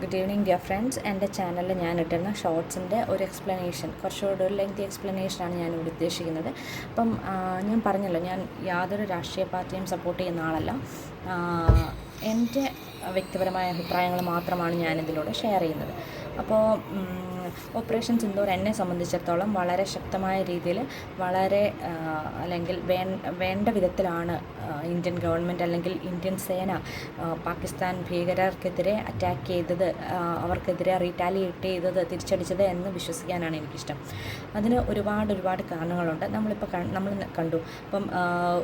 Good evening dear friends എന്റെ ചാനലിൽ ഞാൻ ഇട്ടിരുന്ന ഷോർട്സിന്റെ ഒരു എക്സ്പ്ലനേഷൻ കുറച്ചുകൂടി ഒരു ലെങ്തി എക്സ്പ്ലനേഷനാണ് ഞാൻ ഇവിടെ ഉദ്ദേശിക്കുന്നത്. അപ്പം ഞാൻ പറഞ്ഞല്ലോ ഞാൻ യാതൊരു രാഷ്ട്രീയ പാർട്ടിയും സപ്പോർട്ട് ചെയ്യുന്ന ആളല്ല. എന്റെ വ്യക്തിപരമായ അഭിപ്രായങ്ങൾ മാത്രമാണ് ഞാനിതിലൂടെ ഷെയർ ചെയ്യുന്നത്. അപ്പോൾ ഓപ്പറേഷൻ സിന്ദൂർ എന്നെ സംബന്ധിച്ചിടത്തോളം വളരെ ശക്തമായ രീതിയിൽ വളരെ അല്ലെങ്കിൽ വേണ്ട വിധത്തിലാണ് ഇന്ത്യൻ ഗവൺമെന്റ് അല്ലെങ്കിൽ ഇന്ത്യൻ സേന പാകിസ്ഥാൻ ഭീകരർക്കെതിരെ അറ്റാക്ക് ചെയ്തത് അവർക്കെതിരെ റീറ്റാലിയേറ്റ് ചെയ്തത് തിരിച്ചടിച്ചത് എന്ന് വിശ്വസിക്കാനാണ് എനിക്കിഷ്ടം. അതിന് ഒരുപാട് ഒരുപാട് കാരണങ്ങളുണ്ട്. നമ്മളിപ്പോൾ നമ്മൾ കണ്ടു. ഇപ്പം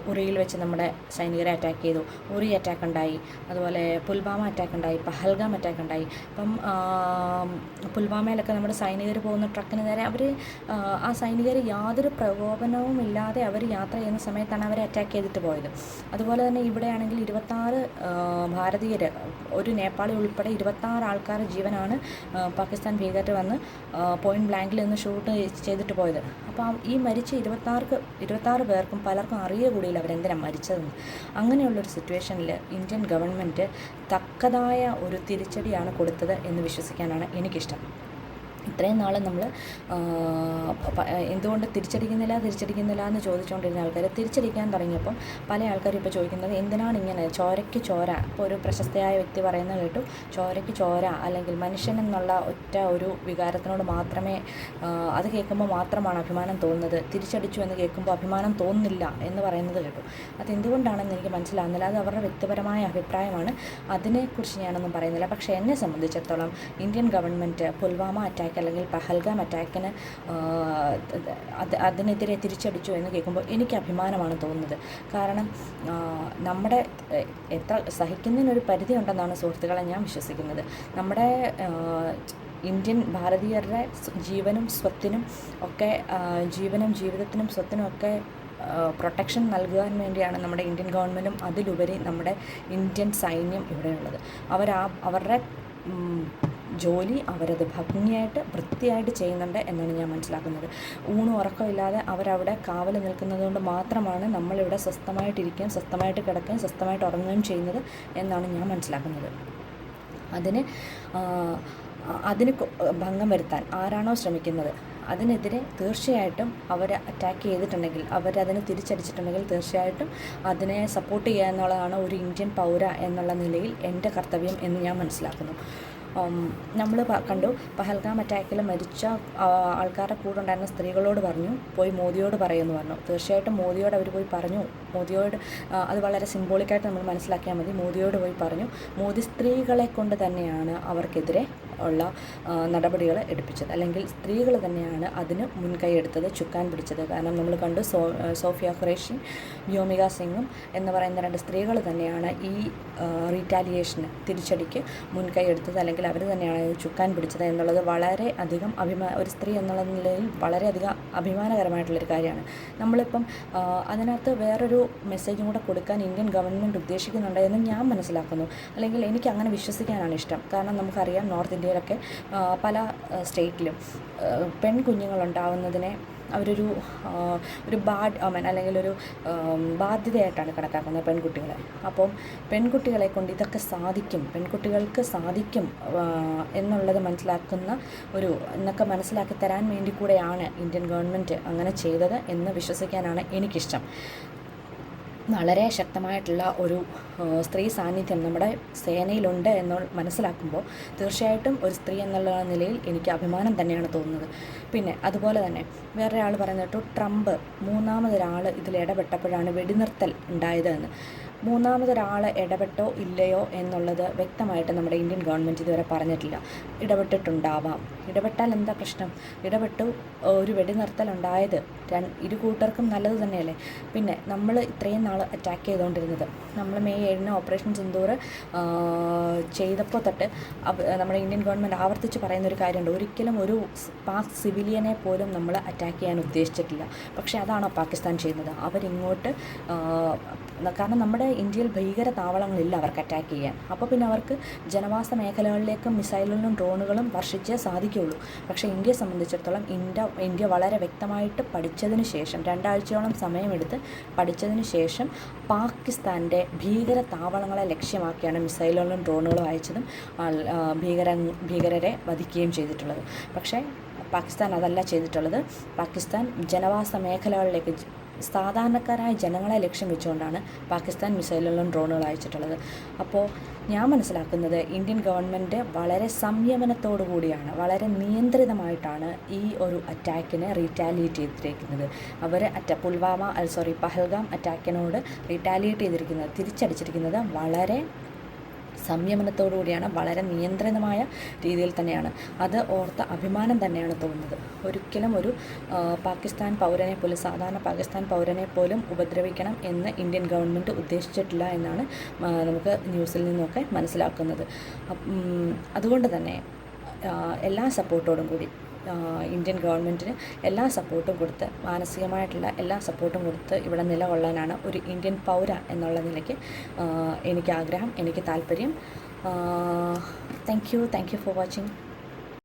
ഉറിയിൽ വെച്ച് നമ്മുടെ സൈനികരെ അറ്റാക്ക് ചെയ്തു. ഉറി അറ്റാക്ക് ഉണ്ടായി. അതുപോലെ പുൽവാമ അറ്റാക്ക് ഉണ്ടായി. പഹൽഗാം അറ്റാക്ക് ഉണ്ടായി. ഇപ്പം ആ, പുൽവാമയിലൊക്കെ നമ്മുടെ സൈനികർ പോകുന്ന ട്രക്കിന് നേരെ അവർ ആ സൈനികർ യാതൊരു പ്രകോപനവും ഇല്ലാതെ അവർ യാത്ര ചെയ്യുന്ന സമയത്താണ് അവരെ അറ്റാക്ക് ചെയ്തിട്ട് പോയത്. അതുപോലെ തന്നെ ഇവിടെയാണെങ്കിൽ ഇരുപത്താറ് ഭാരതീയർ ഒരു നേപ്പാളി ഉൾപ്പെടെ ഇരുപത്താറ് ആൾക്കാരുടെ ജീവനാണ് പാകിസ്ഥാൻ ഭീകരർ വന്ന് പോയിന്റ് ബ്ലാങ്കിൽ നിന്ന് ഷൂട്ട് ചെയ്തിട്ട് പോയത്. അപ്പോൾ ഈ മരിച്ച ഇരുപത്താർക്ക് ഇരുപത്താറ് പേർക്കും പലർക്കും അറിയ കൂടിയില്ല അവരെന്തിനാണ് മരിച്ചതെന്ന്. അങ്ങനെയുള്ളൊരു സിറ്റുവേഷനിൽ ഇന്ത്യൻ ഗവൺമെന്റ് തക്കതായ ഒരു തിരിച്ചടിയാണ് കൊടുത്തത് എന്ന് വിശ്വസിക്കാനാണ് എനിക്കിഷ്ടം ഇത്രയും നാൾ നമ്മൾ എന്തുകൊണ്ട് തിരിച്ചടിക്കുന്നില്ല തിരിച്ചടിക്കുന്നില്ല എന്ന് ചോദിച്ചുകൊണ്ടിരുന്ന ആൾക്കാർ തിരിച്ചടിക്കാൻ തുടങ്ങിയപ്പം പല ആൾക്കാരും ഇപ്പോൾ ചോദിക്കുന്നത് എന്തിനാണ് ഇങ്ങനെ ചോരയ്ക്ക് ചോര? ഇപ്പോൾ ഒരു പ്രശസ്തയായ വ്യക്തി പറയുന്നത് കേട്ടു ചോരയ്ക്ക് ചോര അല്ലെങ്കിൽ മനുഷ്യൻ എന്നുള്ള ഒറ്റ ഒരു വികാരത്തിനോട് മാത്രമേ അത് കേൾക്കുമ്പോൾ മാത്രമാണ് അഭിമാനം തോന്നുന്നത്. തിരിച്ചടിച്ചു എന്ന് കേൾക്കുമ്പോൾ അഭിമാനം തോന്നുന്നില്ല എന്ന് പറയുന്നത് കേട്ടു. അതെന്തുകൊണ്ടാണെന്ന് എനിക്ക് മനസ്സിലാകുന്നില്ല അത് അവരുടെ വ്യക്തിപരമായ അഭിപ്രായമാണ്. അതിനെക്കുറിച്ച് ഞാനൊന്നും പറയുന്നില്ല. പക്ഷേ എന്നെ സംബന്ധിച്ചിടത്തോളം ഇന്ത്യൻ ഗവൺമെന്റ് പുൽവാമ അറ്റാക്ക് അല്ലെങ്കിൽ പഹൽഗാം അറ്റാക്കിന് അത് അതിനെതിരെ തിരിച്ചടിച്ചു എന്ന് കേൾക്കുമ്പോൾ എനിക്ക് അഭിമാനമാണ് തോന്നുന്നത്. കാരണം നമ്മുടെ എത്ര സഹിക്കുന്നതിനൊരു പരിധി ഉണ്ടെന്നാണ് സുഹൃത്തുക്കളെ ഞാൻ വിശ്വസിക്കുന്നത്. നമ്മുടെ ഇന്ത്യൻ ഭാരതീയരുടെ ജീവനും സ്വത്തിനും ഒക്കെ ജീവനും ജീവിതത്തിനും സ്വത്തിനും ഒക്കെ പ്രൊട്ടക്ഷൻ നൽകുവാൻ വേണ്ടിയാണ് നമ്മുടെ ഇന്ത്യൻ ഗവൺമെന്റും അതിലുപരി നമ്മുടെ ഇന്ത്യൻ സൈന്യം ഇവിടെയുള്ളത്. അവരാ അവരുടെ ജോലി അവരത് ഭംഗിയായിട്ട് വൃത്തിയായിട്ട് ചെയ്യുന്നുണ്ട് എന്നാണ് ഞാൻ മനസ്സിലാക്കുന്നത്. ഊണ് ഉറക്കമില്ലാതെ അവരവിടെ കാവൽ നിൽക്കുന്നത് കൊണ്ട് മാത്രമാണ് നമ്മളിവിടെ സ്വസ്ഥമായിട്ടിരിക്കുകയും സ്വസ്ഥമായിട്ട് കിടക്കുകയും സ്വസ്ഥമായിട്ട് ഉറങ്ങുകയും ചെയ്യുന്നത് എന്നാണ് ഞാൻ മനസ്സിലാക്കുന്നത്. അതിന് അതിന് ഭംഗം വരുത്താൻ ആരാണോ ശ്രമിക്കുന്നത്? അതിനെതിരെ തീർച്ചയായിട്ടും അവർ അറ്റാക്ക് ചെയ്തിട്ടുണ്ടെങ്കിൽ അവരതിനെ തിരിച്ചടിച്ചിട്ടുണ്ടെങ്കിൽ തീർച്ചയായിട്ടും അതിനെ സപ്പോർട്ട് ചെയ്യുക എന്നുള്ളതാണ് ഒരു ഇന്ത്യൻ പൗര എന്നുള്ള നിലയിൽ എന്റെ കർത്തവ്യം എന്ന് ഞാൻ മനസ്സിലാക്കുന്നു. നമ്മൾ കണ്ടു. പഹൽഗാം അറ്റാക്കിൽ മരിച്ച ആൾക്കാരുടെ കൂടെ ഉണ്ടായിരുന്ന സ്ത്രീകളോട് പറഞ്ഞു. പോയി മോദിയോട് പറയുമെന്ന് പറഞ്ഞു. തീർച്ചയായിട്ടും മോദിയോട് അവർ പോയി പറഞ്ഞു. മോദിയോട് അത് വളരെ സിംബോളിക്കായിട്ട് നമ്മൾ മനസ്സിലാക്കിയാൽ മതി. മോദിയോട് പോയി പറഞ്ഞു. മോദി സ്ത്രീകളെ കൊണ്ട് തന്നെയാണ് അവർക്കെതിരെ ഉള്ള നടപടികൾ എടുപ്പിച്ചത്. അല്ലെങ്കിൽ സ്ത്രീകൾ തന്നെയാണ് അതിന് മുൻകൈ എടുത്തത് ചുക്കാൻ പിടിച്ചത്. കാരണം നമ്മൾ കണ്ടു സോ സോഫിയ ഖുറേഷി വ്യോമിക സിംഗും എന്ന് പറയുന്ന രണ്ട് സ്ത്രീകൾ തന്നെയാണ് ഈ റീറ്റാലിയേഷന് തിരിച്ചടിക്ക് മുൻകൈ എടുത്തത്. അല്ലെങ്കിൽ അവർ തന്നെയാണ് ചുക്കാൻ പിടിച്ചത് എന്നുള്ളത് വളരെ അധികം അഭിമാ ഒരു സ്ത്രീ എന്നുള്ള നിലയിൽ വളരെയധികം അഭിമാനകരമായിട്ടുള്ളൊരു കാര്യമാണ്. നമ്മളിപ്പം അതിനകത്ത് വേറൊരു മെസ്സേജും കൂടെ കൊടുക്കാൻ ഇന്ത്യൻ ഗവൺമെന്റ് ഉദ്ദേശിക്കുന്നുണ്ട് എന്ന് ഞാൻ മനസ്സിലാക്കുന്നു. അല്ലെങ്കിൽ എനിക്ക് അങ്ങനെ വിശ്വസിക്കാനാണ് ഇഷ്ടം. കാരണം നമുക്കറിയാം നോർത്ത് ഇന്ത്യയിലൊക്കെ പല സ്റ്റേറ്റിലും പെൺകുഞ്ഞുങ്ങളുണ്ടാവുന്നതിനെ അവരൊരു ഒരു ബാഡ് അമൻ അല്ലെങ്കിൽ ഒരു ബാധ്യതയായിട്ടാണ് കണക്കാക്കുന്നത് പെൺകുട്ടികളെ. അപ്പം പെൺകുട്ടികളെ കൊണ്ട് ഇതൊക്കെ സാധിക്കും പെൺകുട്ടികൾക്ക് സാധിക്കും എന്നുള്ളത് മനസ്സിലാക്കുന്ന ഒരു എന്നൊക്കെ മനസ്സിലാക്കി തരാൻ വേണ്ടി കൂടെയാണ് ഇന്ത്യൻ ഗവൺമെന്റ് അങ്ങനെ ചെയ്തത് എന്ന് വിശ്വസിക്കാനാണ് എനിക്കിഷ്ടം. വളരെ ശക്തമായിട്ടുള്ള ഒരു സ്ത്രീ സാന്നിധ്യം നമ്മുടെ സേനയിലുണ്ട് എന്ന് മനസ്സിലാക്കുമ്പോൾ തീർച്ചയായിട്ടും ഒരു സ്ത്രീ എന്നുള്ള നിലയിൽ എനിക്ക് അഭിമാനം തന്നെയാണ് തോന്നുന്നത്. പിന്നെ അതുപോലെ തന്നെ വേറൊരാൾ പറയുന്നത് ട്രംപ് മൂന്നാമതൊരാൾ ഇതിൽ ഇടപെട്ടപ്പോഴാണ് വെടിനിർത്തൽ ഉണ്ടായത് എന്ന് മൂന്നാമതൊരാൾ ഇടപെട്ടോ ഇല്ലയോ എന്നുള്ളത് വ്യക്തമായിട്ട് നമ്മുടെ ഇന്ത്യൻ ഗവൺമെന്റ് ഇതുവരെ പറഞ്ഞിട്ടില്ല. ഇടപെട്ടിട്ടുണ്ടാവാം. ഇടപെട്ടാൽ എന്താ പ്രശ്നം? ഇടപെട്ടു ഒരു വെടിനിർത്തൽ ഉണ്ടായത് ഇരു കൂട്ടർക്കും നല്ലത് തന്നെയല്ലേ? പിന്നെ നമ്മൾ ഇത്രയും നാൾ അറ്റാക്ക് ചെയ്തുകൊണ്ടിരുന്നത് നമ്മൾ മെയ് ഏഴിന് ഓപ്പറേഷൻ സിന്ദൂർ ചെയ്തപ്പോൾ തൊട്ട് നമ്മുടെ ഇന്ത്യൻ ഗവൺമെന്റ് ആവർത്തിച്ച് പറയുന്ന ഒരു കാര്യമുണ്ട്. ഒരിക്കലും ഒരു പാക് സിവിലിയനെ പോലും നമ്മൾ അറ്റാക്ക് ചെയ്യാൻ ഉദ്ദേശിച്ചിട്ടില്ല. പക്ഷേ അതാണോ പാകിസ്ഥാൻ ചെയ്യുന്നത്? അവരിങ്ങോട്ട് കാരണം നമ്മുടെ ഇന്ത്യയിൽ ഭീകര താവളങ്ങളില്ല അവർക്ക് അറ്റാക്ക് ചെയ്യാൻ. അപ്പോൾ പിന്നെ അവർക്ക് ജനവാസ മേഖലകളിലേക്കും മിസൈലുകളും ഡ്രോണുകളും വർഷിച്ചേ സാധിക്കുകയുള്ളൂ പക്ഷേ ഇന്ത്യയെ സംബന്ധിച്ചിടത്തോളം ഇന്ത്യ ഇന്ത്യ വളരെ വ്യക്തമായിട്ട് പഠിച്ചതിന് ശേഷം രണ്ടാഴ്ചയോളം സമയമെടുത്ത് പഠിച്ചതിന് ശേഷം പാകിസ്ഥാന്റെ ഭീകര താവളങ്ങളെ ലക്ഷ്യമാക്കിയാണ് മിസൈലുകളും ഡ്രോണുകളും അയച്ചതും ഭീകര ഭീകരരെ വധിക്കുകയും ചെയ്തിട്ടുള്ളത്. പക്ഷേ പാകിസ്ഥാൻ അതല്ല ചെയ്തിട്ടുള്ളത്. പാകിസ്ഥാൻ ജനവാസ മേഖലകളിലേക്ക് സാധാരണക്കാരായ ജനങ്ങളെ ലക്ഷ്യം വെച്ചുകൊണ്ടാണ് പാകിസ്ഥാൻ മിസൈലുകളും ഡ്രോണുകളും അയച്ചിട്ടുള്ളത്. അപ്പോൾ ഞാൻ മനസ്സിലാക്കുന്നത് ഇന്ത്യൻ ഗവൺമെന്റ് വളരെ സംയമനത്തോടു കൂടിയാണ് വളരെ നിയന്ത്രിതമായിട്ടാണ് ഈ ഒരു അറ്റാക്കിനെ റീറ്റാലിയേറ്റ് ചെയ്തിരിക്കുന്നത്. അവർ അറ്റ പുൽവാമ സോറി പഹൽഗാം അറ്റാക്കിനോട് റീറ്റാലിയേറ്റ് ചെയ്തിരിക്കുന്നത് തിരിച്ചടിച്ചിരിക്കുന്നത് വളരെ സംയമനത്തോടു കൂടിയാണ് വളരെ നിയന്ത്രിതമായ രീതിയിൽ തന്നെയാണ്. അത് ഓർത്ത അഭിമാനം തന്നെയാണ് തോന്നുന്നത്. ഒരിക്കലും ഒരു പാകിസ്ഥാൻ പൗരനെ പോലും സാധാരണ പാകിസ്ഥാൻ പൗരനെ പോലും ഉപദ്രവിക്കണം എന്ന് ഇന്ത്യൻ ഗവൺമെന്റ് ഉദ്ദേശിച്ചിട്ടില്ല എന്നാണ് നമുക്ക് ന്യൂസിൽ നിന്നൊക്കെ മനസ്സിലാക്കുന്നത്. അതുകൊണ്ട് തന്നെ എല്ലാ സപ്പോർട്ടോടും കൂടി ഇന്ത്യൻ ഗവൺമെന്റിന് എല്ലാ സപ്പോർട്ടും കൊടുത്ത് മാനസികമായിട്ടുള്ള എല്ലാ സപ്പോർട്ടും കൊടുത്ത് ഇവിടെ നിലകൊള്ളാനാണ് ഒരു ഇന്ത്യൻ പൗര എന്നുള്ള നിലയ്ക്ക് എനിക്ക് ആഗ്രഹം എനിക്ക് താല്പര്യം. Thank you thank you for watching